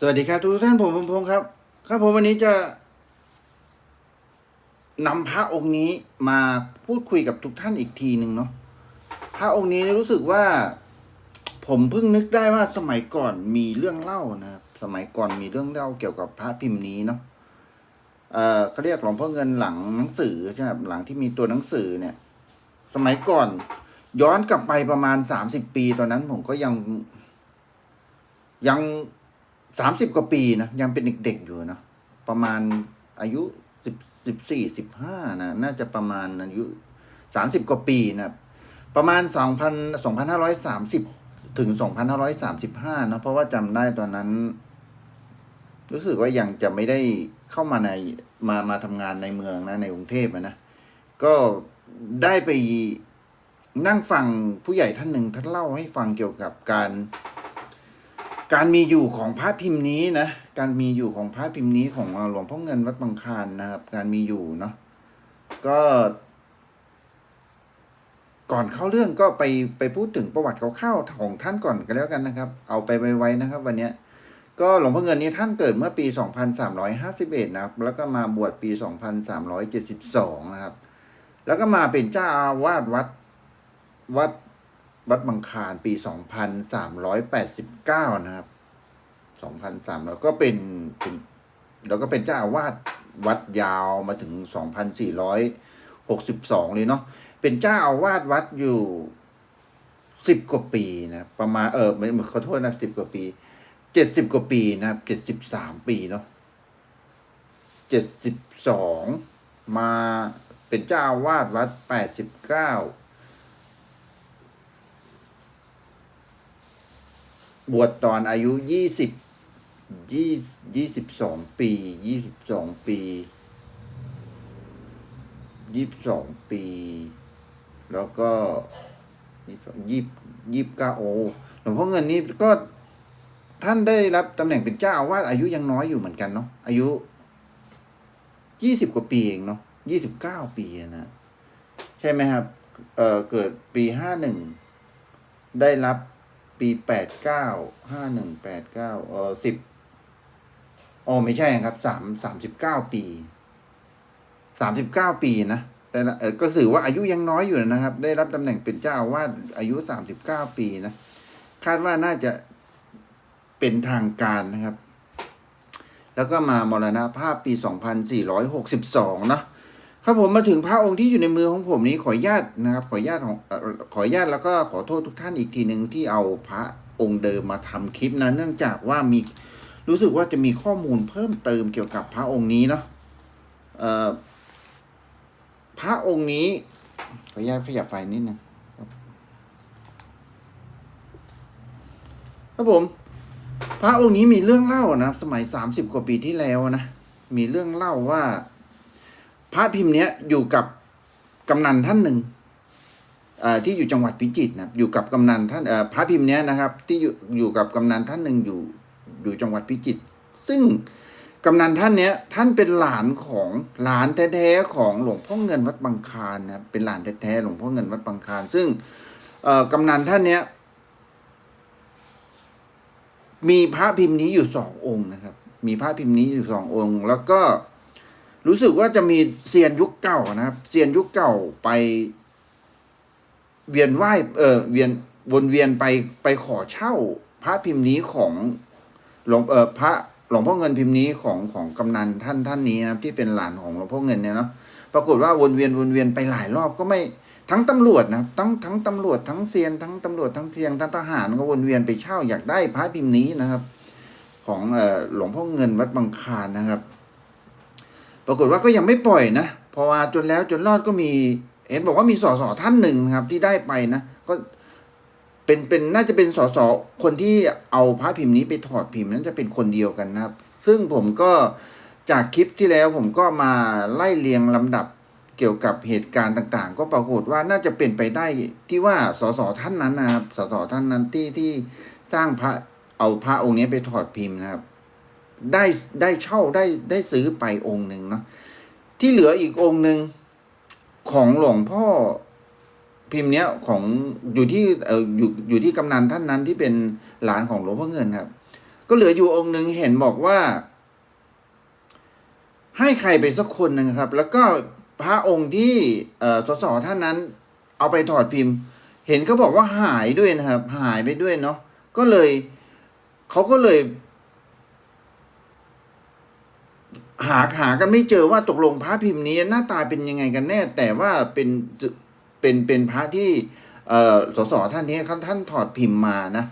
สวัสดีครับทุกท่านผมพงพงศ์ครับ ครับผมวันนี้จะนำพระองค์นี้มาพูดคุยกับทุกท่านอีกทีหนึ่งเนาะพระองค์นี้รู้สึกว่า ผมเพิ่งนึกได้ว่าสมัยก่อนมีเรื่องเล่านะสมัยก่อนมีเรื่องเล่าเกี่ยวกับพระพิมพ์นี้เนาะเออเขาเรียกหลวงพ่อเงินหลังหนังสือใช่ไหมหลังที่มีตัวหนังสือเนี่ย สมัยก่อน ย้อนกลับไปประมาณสามสิบปีตอนนั้นผมก็ยังยัง สามสิบกว่าปีนะยังเป็นเด็กๆอยู่นะประมาณอายุสิบสิบสี่สิบห้านะน่าจะประมาณอายุสามสิบกว่าปีนะประมาณสองพันสองพันห้าร้อยสามสิบถึงสองพันห้าร้อยสามสิบห้านะเพราะว่าจำได้ตอนนั้น รู้สึกว่ายังจะไม่ได้เข้ามาในมามาทำงานในเมืองนะ ในกรุงเทพนะก็ได้ไปนั่งฟังผู้ใหญ่ท่านหนึ่งท่านเล่าให้ฟังเกี่ยวกับการ การมีอยู่ของพระพิมพ์นี้นะ การมีอยู่ของพระพิมพ์นี้ของหลวงพ่อเงินวัดบางคานนะครับ การมีอยู่เนาะก็ ก่อนเข้าเรื่องก็ไปไปพูดถึงประวัติคร่าวๆของท่านก่อนกันแล้วกันนะครับ เอาไปไว้ๆนะครับ วันเนี้ยก็หลวงพ่อเงินนี้ท่านเกิดเมื่อปี 2351 นะครับ แล้วก็มาบวชปี 2372 นะครับ แล้วก็มาเป็นเจ้าอาวาสวัดวัด วัดบางคลานปี 2389 นะครับ 2,300 ก็เป็นเป็น แล้วก็เป็นเจ้าอาวาสวัดยาวมาถึง 2,462 เลยเนาะ เป็นเจ้าอาวาสวัดอยู่สิบกว่าปีนะประมาณเออไม่ขอโทษนะสิบกว่าปีเจ็ดสิบกว่าปีนะครับเจ็ดสิบสามปีเนาะเจ็ดสิบสองมาเป็นเจ้าอาวาสวัดแปดสิบเก้า บวชตอนอายุยี่สิบยี่ยี่สิบสองปียี่สิบสองปียี่สิบสองปี แล้วก็ยี่ยี่สิบเก้าโอหลวงพ่อเงินนี่ก็ท่านได้รับตำแหน่งเป็นเจ้าอาวาสอายุยังน้อยอยู่เหมือนกันเนาะอายุยี่สิบกว่าปีเองเนาะยี่สิบเก้าปีนะ ใช่ไหมครับ เอ่อเกิดปีห้าหนึ่งได้รับ ปีแปดเก้าห้าหนึ่งแปดเก้าเออสิบอ๋อไม่ใช่ครับสามสามสิบเก้าปีสามสิบเก้าปีนะแต่เออก็ถือว่าอายุยังน้อยอยู่นะครับ ได้รับตำแหน่งเป็นเจ้าอาวาสอายุสามสิบเก้าปีนะคาดว่าน่าจะเป็นทางการนะครับ แล้วก็มามรณภาพปีสองพันสี่ร้อยหกสิบสองเนาะ ครับผมมาถึงพระองค์ที่อยู่ในมือของผมนี้ขออนุญาตนะครับ ขออนุญาตของเอ่อขออนุญาตแล้วก็ขอโทษทุกท่านอีกทีหนึ่งที่เอาพระองค์เดิมมาทำคลิปนะ เนื่องจากว่ามีรู้สึกว่าจะมีข้อมูลเพิ่มเติมเกี่ยวกับพระองค์นี้เนาะพระองค์นี้ขออนุญาตขยับไฟนิดนึงครับผม พระองค์นี้มีเรื่องเล่านะสมัยสามสิบกว่าปีที่แล้วนะมีเรื่องเล่าว่า พระพิมพ์เนี้ยอยู่กับกำนันท่านหนึ่งที่อยู่จังหวัดพิจิตรนะอยู่กับกำนันท่านพระพิมพ์เนี้ยนะครับ ที่อยู่อยู่กับกำนันท่านหนึ่งอยู่อยู่จังหวัดพิจิตรซึ่งกำนันท่านเนี้ยท่านเป็นหลานของหลานแท้ๆของหลวงพ่อเงินวัดบางคานนะเป็นหลานแท้ๆหลวงพ่อเงินวัดบางคานซึ่งกำนันท่านเนี้ยมีพระพิมพ์นี้อยู่สององค์นะครับ มีพระพิมพ์นี้อยู่สององค์ แล้วก็ รู้สึกว่าจะมีเซียนยุคเก่านะครับเซียนยุคเก่าไปเวียนไหวเออเวียนวนเวียนไปไปขอเช่า พระพิมพ์นี้ของหลวงเออพระหลวงพ่อเงินพิมพ์นี้ของของกำนันท่านท่านนี้นะครับที่เป็นหลานของหลวงพ่อเงินเนี่ยเนาะปรากฏว่าวนเวียนวนเวียนไปหลายรอบก็ไม่ทั้งตำรวจนะทั้งทั้งตำรวจทั้งเซียนทั้งตำรวจทั้งเทียงทั้งทหารก็วนเวียนไปเช่าอยากได้พระพิมพ์นี้นะครับ ของเออหลวงพ่อเงินวัดบางคานนะครับ ปรากฏว่าก็ยังไม่ปล่อยนะพอว่าจนแล้วจนรอดก็มี เห็นบอกว่ามีสสท่านหนึ่งนะครับ ที่ได้ไปนะ ก็เป็นเป็นน่าจะเป็นสสคนที่เอาพระพิมพ์นี้ไปถอดพิมพ์นั้นจะเป็นคนเดียวกันนะครับ ซึ่งผมก็จากคลิปที่แล้วผมก็มาไล่เรียงลำดับเกี่ยวกับเหตุการณ์ต่างๆ ก็ปรากฏว่าน่าจะเป็นไปได้ที่ว่าสสท่านนั้นนะครับสสท่านนั้นที่ที่สร้างพระเอาพระองค์นี้ไปถอดพิมพ์นะครับ ได้ได้เช่าได้ได้ซื้อไปองค์หนึ่งเนาะที่เหลืออีกองค์หนึ่งของหลวงพ่อพิมพ์เนี้ยของอยู่ที่เอออยู่อยู่ที่กำนันท่านนั้นที่เป็นหลานของหลวงพ่อเงินครับ ก็เหลืออยู่องค์หนึ่งเห็นบอกว่า ให้ใครไปสักคนหนึ่งครับ แล้วก็พระองค์ที่เอ่อสสท่านนั้น เอาไปถอดพิมพ์ เห็นเขาบอกว่าหายด้วยนะครับ หายไปด้วยเนาะก็เลยเขาก็เลย หาหากันไม่เจอว่าตกลงพระพิมพ์นี้หน้าตาเป็นยังไงกันแน่ แต่ว่าเป็นเป็นเป็นพระที่เอ่อสสท่านนี้เขาท่านถอดพิมพ์มานะ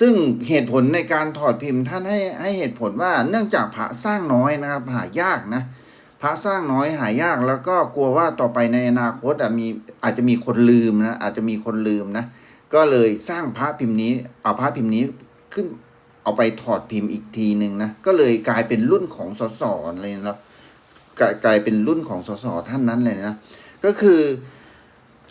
ซึ่งเหตุผลในการถอดพิมพ์ท่านให้ให้เหตุผลว่าเนื่องจากพระสร้างน้อยนะครับหายากนะพระสร้างน้อยหายากแล้วก็กลัวว่าต่อไปในอนาคตอะมีอาจจะมีคนลืมนะอาจจะมีคนลืมนะก็เลยสร้างพระพิมพ์นี้เอาพระพิมพ์นี้ขึ้น เอาไปถอดพิมพ์อีกทีหนึ่งนะ ก็เลยกลายเป็นรุ่นของสสเลยนะกลายกลายเป็นรุ่นของสสท่านนั้นเลยนะ ก็คือ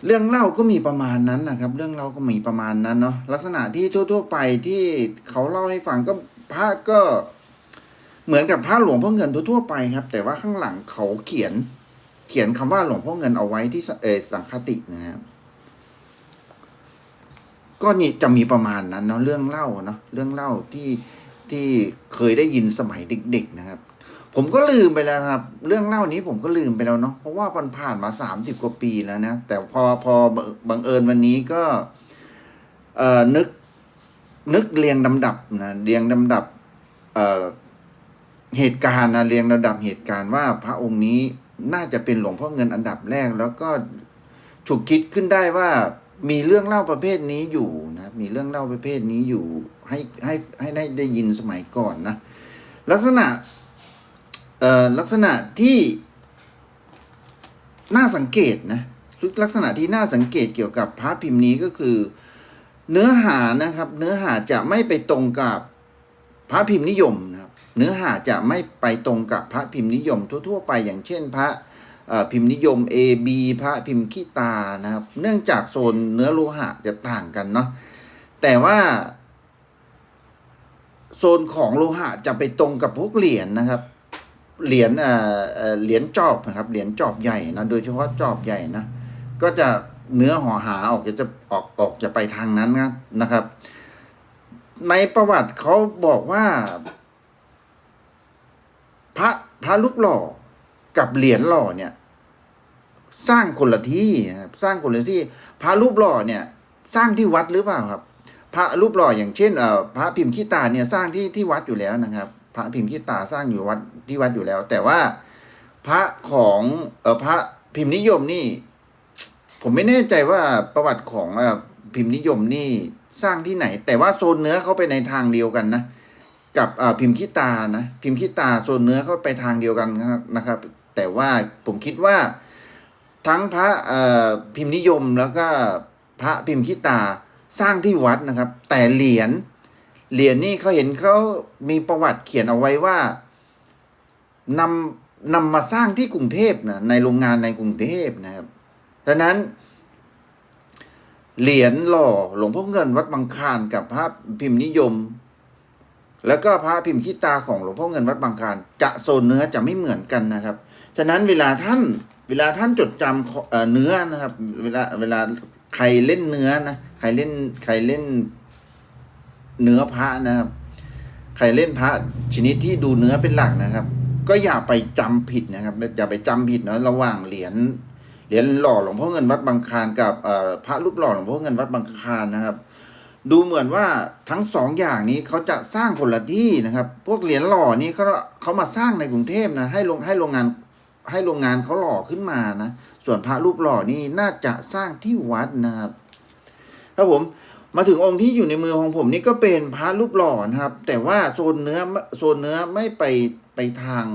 เรื่องเล่าก็มีประมาณนั้นนะครับ เรื่องเล่าก็มีประมาณนั้นเนาะลักษณะที่ทั่ว ๆ ไปที่เขาเล่าให้ฟังก็พระก็เหมือนกับพระหลวงพ่อเงินทั่วๆไปครับ แต่ว่าข้างหลังเขาเขียนเขียนคำว่าหลวงพ่อเงินเอาไว้ที่เออสังคตินะครับ ก็นี่จะมีประมาณนั้นเนาะเรื่องเล่าเนาะเรื่องเล่าที่ที่เคยได้ยินสมัยเด็ก ๆ นะครับ ผมก็ลืมไปแล้วครับ เรื่องเล่านี้ผมก็ลืมไปแล้วเนาะเพราะว่ามันผ่านมาสามสิบกว่าปีแล้วนะ แต่พอพอบังเอิญวันนี้ก็เอ่อนึกนึกเรียงลำดับนะเรียงลำดับเอ่อเหตุการณ์นะเรียงลำดับเหตุการณ์ว่าพระองค์นี้น่าจะเป็นหลวงพ่อเงินอันดับแรก แล้วก็ฉุกคิดขึ้นได้ว่า มีเรื่องเล่าประเภทนี้อยู่นะมีเรื่องเล่าประเภทนี้อยู่ให้ให้ให้ได้ได้ยินสมัยก่อนนะลักษณะเอ่อลักษณะที่น่าสังเกตนะลักษณะที่น่าสังเกตเกี่ยวกับพระพิมพ์นี้ก็คือ เนื้อหานะครับ เนื้อหาจะไม่ไปตรงกับพระพิมพ์นิยมนะครับ เนื้อหาจะไม่ไปตรงกับพระพิมพ์นิยมทั่ว ๆ ไปอย่างเช่น พระ พิมพ์นิยม A B พระพิมพ์ขี้ตานะครับ เนื่องจากโซนเนื้อโลหะจะต่างกันเนาะแต่ว่า โซนของโลหะจะไปตรงกับพวกเหรียญนะครับ เหรียญเอ่อเหรียญจอบนะครับ เหรียญจอบใหญ่นะโดยเฉพาะจอบใหญ่นะก็จะเนื้อห่อหาออกจะออกออกจะไปทางนั้นนะนะครับ ในประวัติเขาบอกว่า พระพระรูปหล่อ กับเหรียญหล่อเนี่ย สร้างคนละที่ครับสร้างคนละที่ พระรูปหล่อเนี่ย สร้างที่วัดหรือเปล่าครับ พระรูปหล่ออย่างเช่นเอ่อพระพิมพ์ขี้ตาเนี่ยสร้างที่ที่วัดอยู่แล้วนะครับ พระพิมพ์ขี้ตาสร้างอยู่วัดที่วัดอยู่แล้ว แต่ว่าพระของเอ่อพระพิมพ์นิยมนี่ ผมไม่แน่ใจว่าประวัติของเอ่อพิมพ์นิยมนี่สร้างที่ไหน แต่ว่าโซนเนื้อเขาไปในทางเดียวกันนะกับเอ่อพิมพ์ขี้ตานะพิมพ์ขี้ตาโซนเนื้อเขาไปทางเดียวกันนะครับ แต่ว่าผมคิดว่าทั้งพระพิมพ์นิยมแล้วก็พระพิมพ์ขี้ตาสร้างที่วัดนะครับ แต่เหรียญเหรียญนี่เขาเห็นเขามีประวัติเขียนเอาไว้ว่านำนำมาสร้างที่กรุงเทพนะในโรงงานในกรุงเทพนะครับดังนั้น เหรียญหล่อหลวงพ่อเงินวัดบางคานกับพระพิมพ์นิยม แล้วก็พระพิมพ์ขี้ตาของหลวงพ่อเงินวัดบางคานจะโซนเนื้อจะไม่เหมือนกันนะครับ ฉะนั้นเวลาท่านเวลาท่านจดจำเเนื้อนะครับ เวลาเวลาใครเล่นเนื้อนะใครเล่นใครเล่นเนื้อพระนะครับ ใครเล่นพระชนิดที่ดูเนื้อเป็นหลักนะครับ ก็อย่าไปจำผิดนะครับ อย่าไปจำผิดนะระหว่างเหรียญเหรียญหล่อหลวงพ่อเงินวัดบางคานกับพระรูปหล่อหลวงพ่อเงินวัดบางคานนะครับ ดูเหมือนว่าทั้งสองอย่างนี้เขาจะสร้างคนละที่นะครับ พวกเหรียญหล่อนี่เขาเขามาสร้างในกรุงเทพนะให้ลงให้โรงงาน ให้โรงงานเขาหล่อขึ้นมานะ ส่วนพระรูปหล่อนี่น่าจะสร้างที่วัดนะครับครับผมมาถึงองค์ที่อยู่ในมือของผมนี่ก็เป็นพระรูปหล่อนะครับ แต่ว่าโซนเนื้อโซนเนื้อไม่ไปไปทาง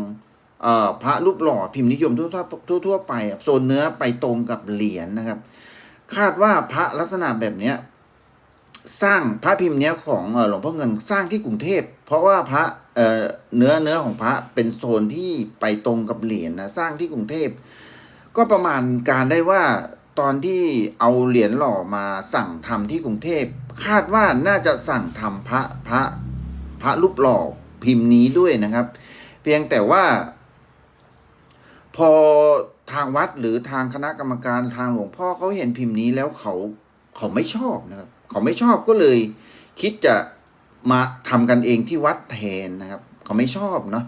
พระรูปหล่อพิมพ์นิยมทั่วทั่วทั่วไปโซนเนื้อไปตรงกับเหรียญนะครับ คาดว่าพระลักษณะแบบเนี้ยสร้างพระพิมพ์เนี้ยของหลวงพ่อเงินสร้างที่กรุงเทพ เพราะว่าพระ เเนื้อเนื้อของพระเป็นโซนที่ไปตรงกับเหรียญนะสร้างที่กรุงเทพ ก็ประมาณการได้ว่าตอนที่เอาเหรียญหล่อมาสั่งทำที่กรุงเทพ คาดว่าน่าจะสั่งทำพระพระพระรูปหล่อพิมพ์นี้ด้วยนะครับ เพียงแต่ว่า พอทางวัดหรือทางคณะกรรมการทางหลวงพ่อเขาเห็นพิมพ์นี้แล้วเขาเขาไม่ชอบนะครับ เขาไม่ชอบก็เลย คิดจะ มาทำกันเองที่วัดแทนนะครับ เขาไม่ชอบเนาะ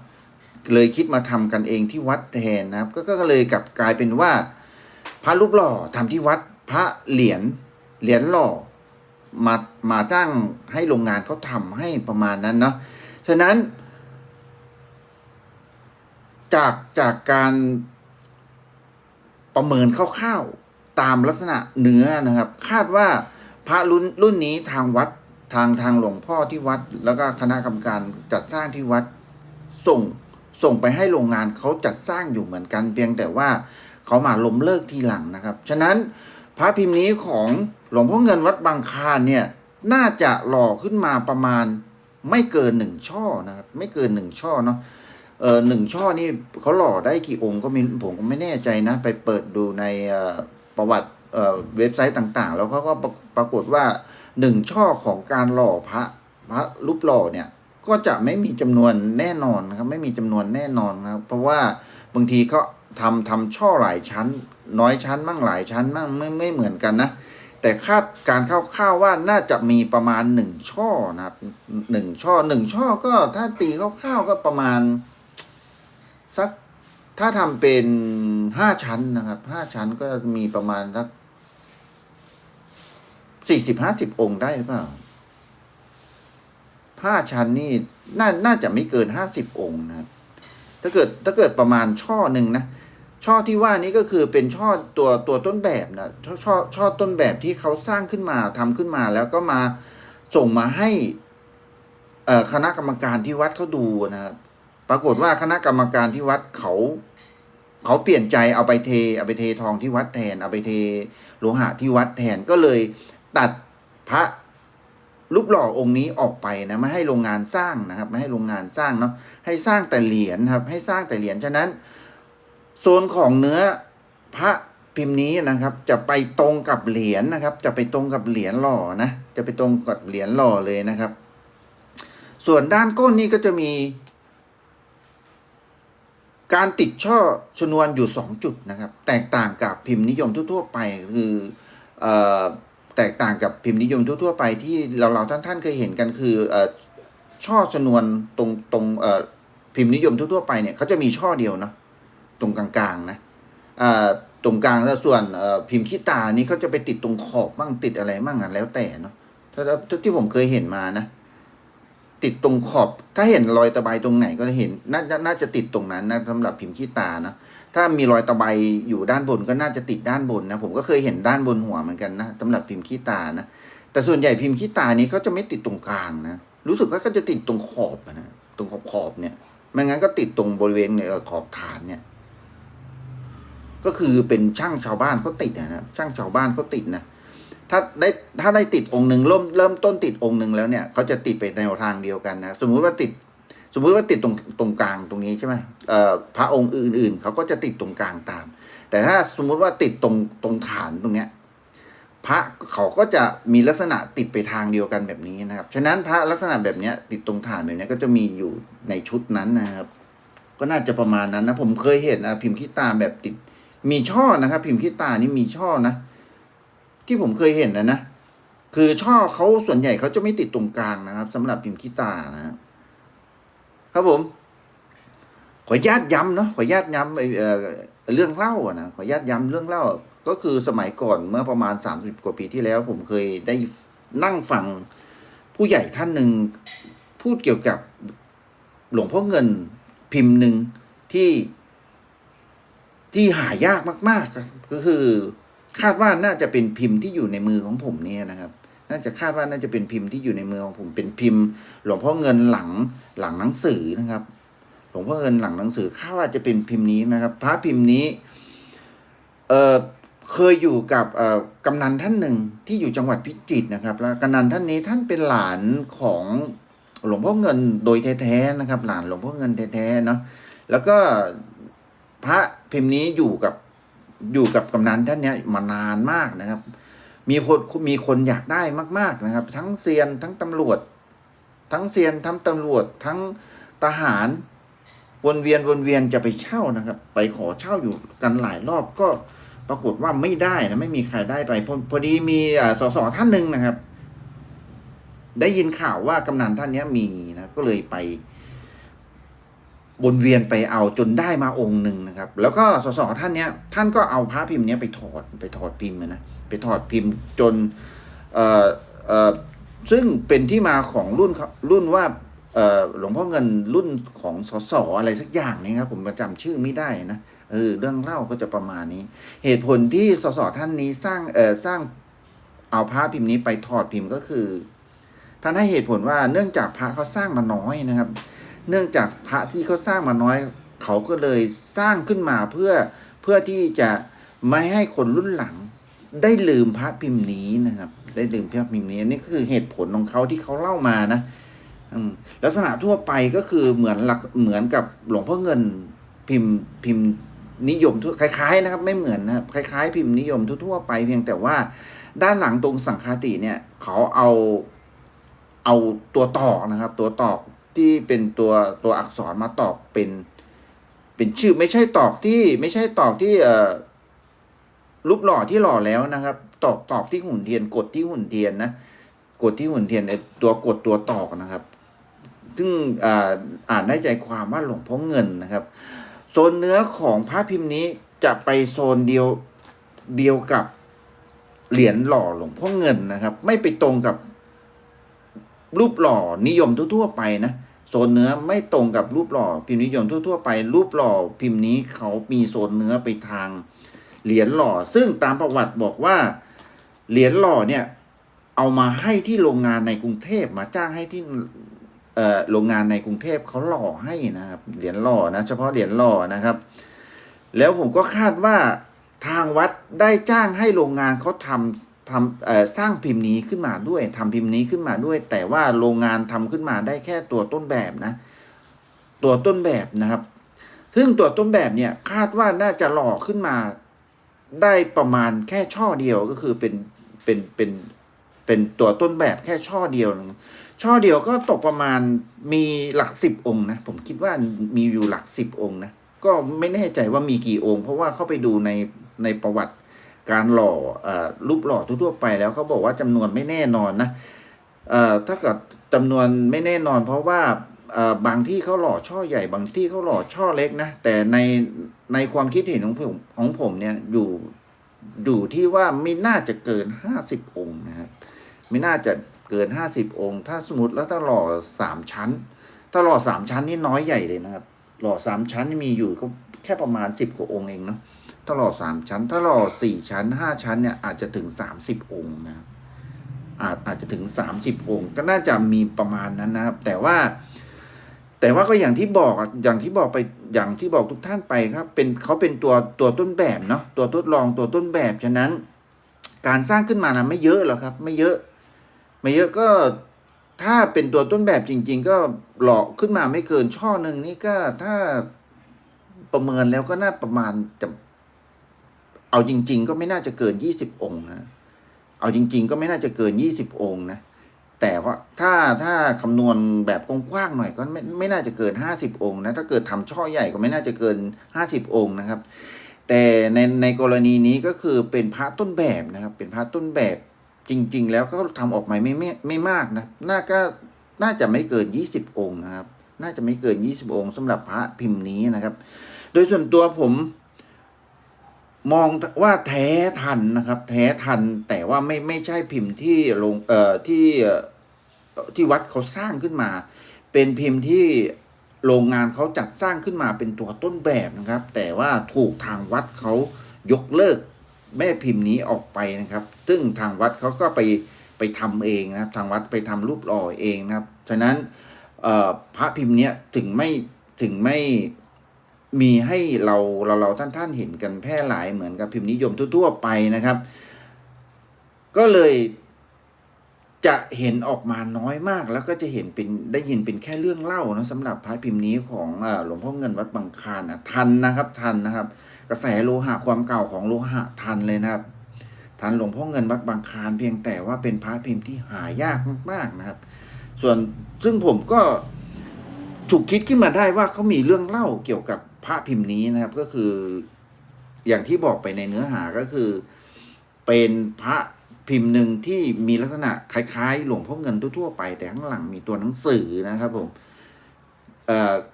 เลยคิดมาทำกันเองที่วัดแทนนะครับก็ก็เลยกลับกลายเป็นว่า พระรูปหล่อทำที่วัดพระเหรียญเหรียญหล่อมามาจ้างให้โรงงานเขาทำให้ประมาณนั้นเนาะฉะนั้น จากจากการประเมินคร่าวๆตามลักษณะเนื้อนะครับ คาดว่าพระรุ่นรุ่นนี้ทางวัด ทางทางหลวงพ่อที่วัด แล้วก็คณะกรรมการจัดสร้างที่วัดส่งส่งไปให้โรงงานเขาจัดสร้างอยู่เหมือนกันเพียงแต่ว่าเขามาล้มเลิกทีหลังนะครับ ฉะนั้นพระพิมพ์นี้ของหลวงพ่อเงินวัดบางคานเนี่ยน่าจะหล่อขึ้นมาประมาณไม่เกินหนึ่งช่อนะครับไม่เกินหนึ่งช่อเนาะเออหนึ่งช่อนี่เขาหล่อได้กี่องค์ก็ม่ผมก็ไม่แน่ใจนะ ไปเปิดดูในประวัติ เว็บไซต์ต่างๆ แล้วเขาก็ปรากฏว่าหนึ่งช่อของการหล่อพระพระรูปหล่อเนี่ยก็จะไม่มีจำนวนแน่นอนนะครับ ไม่มีจำนวนแน่นอนนะครับ เพราะว่าบางทีเขาทำทำช่อหลายชั้น น้อยชั้นมั่งหลายชั้นมั่งไม่ไม่เหมือนกันนะ แต่คาดการคร่าวๆว่าน่าจะมีประมาณหนึ่งช่อนะครับหนึ่งช่อหนึ่งช่อก็ถ้าตีคร่าวๆก็ประมาณสักถ้าทำเป็นห้าชั้นนะครับห้าชั้นก็มีประมาณสัก สี่สิบห้าสิบองค์ได้หรือเปล่าห้าชั้นนี่น่าน่าจะไม่เกินห้าสิบองค์นะถ้าเกิดถ้าเกิดประมาณช่อหนึ่งนะช่อที่ว่านี้ก็คือเป็นช่อตัวตัวต้นแบบนะช่อช่อช่อต้นแบบที่เขาสร้างขึ้นมาทำขึ้นมาแล้วก็มาส่งมาให้คณะกรรมการที่วัดเขาดูนะครับปรากฏว่าคณะกรรมการที่วัดเขา เขาเปลี่ยนใจเอาไปเทเอาไปเททองที่วัดแทน เอาไปเทโลหะที่วัดแทนก็เลย ตัดพระรูปหล่อองค์นี้ออกไปนะไม่ให้โรงงานสร้างนะครับ ไม่ให้โรงงานสร้างเนาะให้สร้างแต่เหรียญครับ ให้สร้างแต่เหรียญฉะนั้น โซนของเนื้อพระพิมพ์นี้นะครับ จะไปตรงกับเหรียญนะครับ จะไปตรงกับเหรียญหล่อนะจะไปตรงกับเหรียญหล่อเลยนะครับ ส่วนด้านก้นนี่ก็จะมี การติดช่อชนวนอยู่สองจุดนะครับ แตกต่างกับพิมพ์นิยมทั่วๆไปคือเอ่อ แตกต่างกับพิมพ์นิยมทั่ว ๆ ไปที่เราเราท่านท่านๆเคยเห็นกันคืออ่อช่อชนวนตรงตรงพิมพ์นิยมทั่ว ๆ ไปเนี่ยเขาจะมีช่อเดียวเนาะตรงกลางๆนะตรงกลางแล้วส่วนพิมพ์ขี้ตานี่เขาจะไปติดตรงขอบบ้างติดอะไรบ้างอะแล้วแต่เนาะถ้าที่ผมเคยเห็นมานะ ติดตรงขอบ ถ้าเห็นรอยตะไบตรงไหนก็จะเห็นน่าน่าน่าจะติดตรงนั้นนะสำหรับพิมพ์ขี้ตานะถ้ามีรอยตะไบอยู่ด้านบนก็น่าจะติดด้านบนนะผมก็เคยเห็นด้านบนหัวเหมือนกันนะสำหรับพิมพ์ขี้ตานะแต่ส่วนใหญ่พิมพ์ขี้ตานี้เขาจะไม่ติดตรงกลางนะรู้สึกว่าก็จะติดตรงขอบนะตรงขอบขอบเนี่ยไม่งั้นก็ติดตรงบริเวณเนี่ยขอบฐานเนี่ย ก็คือเป็นช่างชาวบ้านเขาติดนะช่างชาวบ้านเขาติดนะ ถ้าได้ถ้าได้ติดองค์หนึ่งเริ่มเริ่มต้นติดองค์หนึ่งแล้วเนี่ยเขาจะติดไปในทางเดียวกันนะสมมุติว่าติด สมมุติว่าติดตรงตรงกลางตรงนี้ใช่ไหมเอ่อพระองค์อื่น ๆเขาก็จะติดตรงกลางตาม แต่ถ้าสมมุติว่าติดตรงตรงฐานตรงเนี้ยพระเขาก็จะมีลักษณะติดไปทางเดียวกันแบบนี้นะครับ ฉะนั้นพระลักษณะแบบเนี้ยติดตรงฐานแบบเนี้ยก็จะมีอยู่ในชุดนั้นนะครับ ก็น่าจะประมาณนั้นนะผมเคยเห็นนะพิมพ์ขี้ตาแบบติดมีช่อนะครับ พิมพ์ขี้ตานี่มีช่อนะ ที่ผมเคยเห็นนะนะ คือช่อเขาส่วนใหญ่เขาจะไม่ติดตรงกลางนะครับสำหรับพิมพ์ขี้ตานะครับครับผม ขอญาตย้ำเนาะขอญาตย้ำเเรื่องเล่าอะนะขอญาตย้ำเรื่องเล่า ก็คือสมัยก่อนเมื่อประมาณสามสิบกว่าปีที่แล้ว ผมเคยได้นั่งฟังผู้ใหญ่ท่านหนึ่งพูดเกี่ยวกับหลวงพ่อเงินพิมพ์หนึ่งที่ที่หายากมาก ๆ ก็คือ คาดว่าน่าจะเป็นพิมพ์ที่อยู่ในมือของผมเนี่ยนะครับ น่าจะคาดว่าน่าจะเป็นพิมพ์ที่อยู่ในมือของผมเป็นพิมพ์ หลวงพ่อเงินหลังหลังหนังสือนะครับ หลวงพ่อเงินหลังหนังสือคาดว่าจะเป็นพิมพ์นี้นะครับ พระพิมพ์นี้ เอ่อเคยอยู่กับเอ่อกำนันท่านหนึ่งที่อยู่จังหวัดพิจิตรนะครับ แล้วกำนันท่านนี้ท่านเป็นหลานของหลวงพ่อเงินโดยแท้ๆนะครับ หลานหลวงพ่อเงินแท้ๆเนาะแล้วก็พระพิมพ์นี้อยู่กับ อยู่กับกำนันท่านเนี้ยมานานมากนะครับ มีคนมีคนอยากได้มาก ๆนะครับ ทั้งเซียนทั้งตำรวจ ทั้งเซียนทั้งตำรวจ ทั้งทหารวนเวียนวนเวียนจะไปเช่านะครับ ไปขอเช่าอยู่กันหลายรอบก็ปรากฏว่าไม่ได้นะไม่มีใครได้ไปพอพอดีมีสสท่านหนึ่งนะครับ ได้ยินข่าวว่ากำนันท่านนี้มีนะก็เลยไป วนเวียนไปเอาจนได้มาองค์หนึ่งนะครับ แล้วก็สสท่านเนี้ยท่านก็เอาพระพิมพ์เนี้ยไปถอดไปถอดพิมพ์นะไปถอดพิมพ์จนเอ่อเอ่อซึ่งเป็นที่มาของรุ่นเขารุ่นว่าเอ่อหลวงพ่อเงินรุ่นของสสอะไรสักอย่างนี้ครับผมประจำชื่อไม่ได้นะเออเรื่องเล่าก็จะประมาณนี้ เหตุผลที่สสท่านนี้สร้างเอ่อสร้างเอาพระพิมพ์นี้ไปถอดพิมพ์ก็คือท่านให้เหตุผลว่าเนื่องจากพระเขาสร้างมาน้อยนะครับ เนื่องจากพระที่เขาสร้างมาน้อย เขาก็เลยสร้างขึ้นมาเพื่อเพื่อที่จะไม่ให้คนรุ่นหลัง ได้ลืมพระพิมพ์นี้นะครับ ได้ลืมพระพิมพ์นี้นี่ก็คือเหตุผลของเขาที่เขาเล่ามานะลักษณะทั่วไปก็คือเหมือนหลักเหมือนกับหลวงพ่อเงินพิมพ์พิมพ์นิยมทั่วคล้ายๆนะครับไม่เหมือนนะครับคล้าย ๆ พิมพ์นิยมทั่วๆไปเพียงแต่ว่าด้านหลังตรงสังคาติเนี่ย เขาเอาเอาตัวตอกนะครับ ตัวตอก ที่เป็นตัวตัวอักษรมาตอกเป็นเป็นชื่อไม่ใช่ตอกที่ไม่ใช่ตอกที่เอ่อรูปหล่อที่หล่อแล้วนะครับ ตอกตอกที่หุ่นเทียน กดที่หุ่นเทียนนะกดที่หุ่นเทียนไอตัวกดตัวตอกนะครับ ซึ่งอ่าอ่านได้ใจความว่าหลวงพ่อเงินนะครับ โซนเนื้อของพระพิมพ์นี้จะไปโซนเดียวเดียวกับเหรียญหล่อหลวงพ่อเงินนะครับ ไม่ไปตรงกับ รูปหล่อนิยมทั่วๆไปนะโซนเนื้อไม่ตรงกับรูปหล่อพิมพ์นิยมทั่ว ๆ ไป รูปหล่อพิมพ์นี้เขามีโซนเนื้อไปทาง เหรียญหล่อ ซึ่งตามประวัติบอกว่า เหรียญหล่อเนี่ยเอามาให้ที่โรงงานในกรุงเทพมาจ้างให้ที่เอ่อโรงงานในกรุงเทพเขาหล่อให้นะครับเหรียญหล่อนะเฉพาะเหรียญหล่อนะครับ แล้วผมก็คาดว่าทางวัดได้จ้างให้โรงงานเขาทำ ทำสร้างพิมพ์นี้ขึ้นมาด้วยทำพิมพ์นี้ขึ้นมาด้วย แต่ว่าโรงงานทำขึ้นมาได้แค่ตัวต้นแบบนะ ตัวต้นแบบนะครับ ซึ่งตัวต้นแบบเนี่ยคาดว่าน่าจะหล่อขึ้นมาได้ประมาณแค่ช่อเดียวก็คือเป็นเป็นเป็นเป็นตัวต้นแบบแค่ช่อเดียว ช่อเดียวก็ตกประมาณมีหลักสิบองค์นะ ผมคิดว่ามีอยู่หลักสิบองค์นะ ก็ไม่แน่ใจว่ามีกี่องค์ เพราะว่าเข้าไปดูในในประวัติ การหล่ออรูปหล่อทั่วๆไปแล้วเขาบอกว่าจำนวนไม่แน่นอนนะถ้าเกิดจำนวนไม่แน่นอน เพราะว่าบางที่เขาหล่อช่อใหญ่ บางที่เขาหล่อช่อเล็กนะแต่ในในความคิดเห็นของผมของผมเนี่ยอยู่อยู่ที่ว่าไม่น่าจะเกินห้าสิบองค์นะครับไม่น่าจะเกินห้าสิบองค์ ถ้าสมมติแล้วถ้าหล่อสามชั้น ถ้าหล่อสามชั้นนี่น้อยใหญ่เลยนะครับ หล่อสามชั้นนี่มีอยู่ก็แค่ประมาณสิบกว่าองค์เองเนาะ ถ้าหล่อสามชั้น ถ้าหล่อสี่ชั้นห้าชั้นเนี่ยอาจจะถึงสามสิบองค์นะอาจอาจจะถึงสามสิบองค์ ก็น่าจะมีประมาณนั้นนะครับ แต่ว่า แต่ว่าก็อย่างที่บอกอย่างที่บอกไปอย่างที่บอกทุกท่านไปครับ เป็นเขาเป็นตัวตัวต้นแบบเนาะตัวทดลองตัวต้นแบบฉะนั้น การสร้างขึ้นมานะไม่เยอะหรอกครับ ไม่เยอะ ไม่เยอะก็ถ้าเป็นตัวต้นแบบจริง ๆ ก็หล่อขึ้นมาไม่เกินช่อหนึ่งนี่ก็ถ้าประเมินแล้วก็น่าประมาณจะ เอาจริง ๆ ก็ไม่น่าจะเกินยี่สิบองค์นะ เอาจริง ๆ ก็ไม่น่าจะเกินยี่สิบองค์นะ แต่ว่าถ้าถ้าคำนวณแบบกว้างๆหน่อยก็ไม่ไม่น่าจะเกินห้าสิบองค์นะ ถ้าเกิดทำช่อใหญ่ก็ไม่น่าจะเกินห้าสิบองค์นะครับ แต่ในในกรณีนี้ก็คือเป็นพระต้นแบบนะครับ เป็นพระต้นแบบจริง ๆ แล้วก็ทำออกมาไม่ไม่ไม่มากนะ น่าก็น่าจะไม่เกินยี่สิบองค์นะครับ น่าจะไม่เกินยี่สิบองค์สำหรับพระพิมพ์นี้นะครับ โดยส่วนตัวผม มองว่าแท้ทันนะครับ แท้ทันแต่ว่าไม่ไม่ใช่พิมพ์ที่ลงเอ่อที่ที่วัดเขาสร้างขึ้นมา เป็นพิมพ์ที่โรงงานเขาจัดสร้างขึ้นมาเป็นตัวต้นแบบนะครับ แต่ว่าถูกทางวัดเขายกเลิกแม่พิมพ์นี้ออกไปนะครับ ซึ่งทางวัดเขาก็ไปไปทำเองนะครับทางวัดไปทำรูปหล่อเองนะครับ ฉะนั้นพระพิมพ์เนี้ยถึงไม่ถึงไม่ มีให้เราเราเราท่านท่านเห็นกันแพร่หลายเหมือนกับพิมพ์นิยมทั่วๆไปนะครับ ก็เลยจะเห็นออกมาน้อยมาก แล้วก็จะเห็นเป็นได้ยินเป็นแค่เรื่องเล่านะสำหรับพระพิมพ์นี้ของหลวงพ่อเงินวัดบางคานนะทันนะครับ ทันนะครับ กระแสโลหะความเก่าของโลหะทันเลยนะครับ ทันหลวงพ่อเงินวัดบางคานเพียงแต่ว่าเป็นพระพิมพ์ที่หายากมากๆนะครับ ส่วนซึ่งผมก็ถูกคิดขึ้นมาได้ว่าเขามีเรื่องเล่าเกี่ยวกับ พระพิมพ์นี้นะครับก็คืออย่างที่บอกไปในเนื้อหาก็คือ เป็นพระพิมพ์หนึ่งที่มีลักษณะคล้ายๆ หลวงพ่อเงินทั่วๆไป แต่ข้างหลังมีตัวหนังสือนะครับผมเ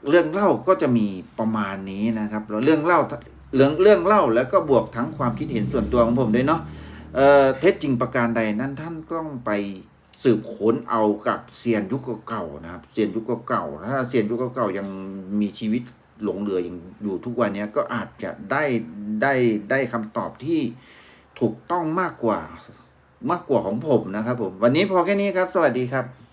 เรื่องเล่าก็จะมีประมาณนี้นะครับแล้วเรื่องเล่าเรื่องเรื่องเล่าแล้วก็บวกทั้งความคิดเห็นส่วนตัวของผมด้วยเนาะเเท็จจริงประการใดนั้นท่านต้องไปสืบค้นเอากับเซียนยุคเก่าๆนะครับเซียนยุคเก่าๆถ้าเซียนยุคเก่าๆยังมีชีวิต หลงเหลืออย่างอยู่ทุกวันนี้ก็อาจจะได้ได้ได้คำตอบที่ถูกต้องมากกว่ามากกว่าของผมนะครับผม วันนี้พอแค่นี้ครับ สวัสดีครับ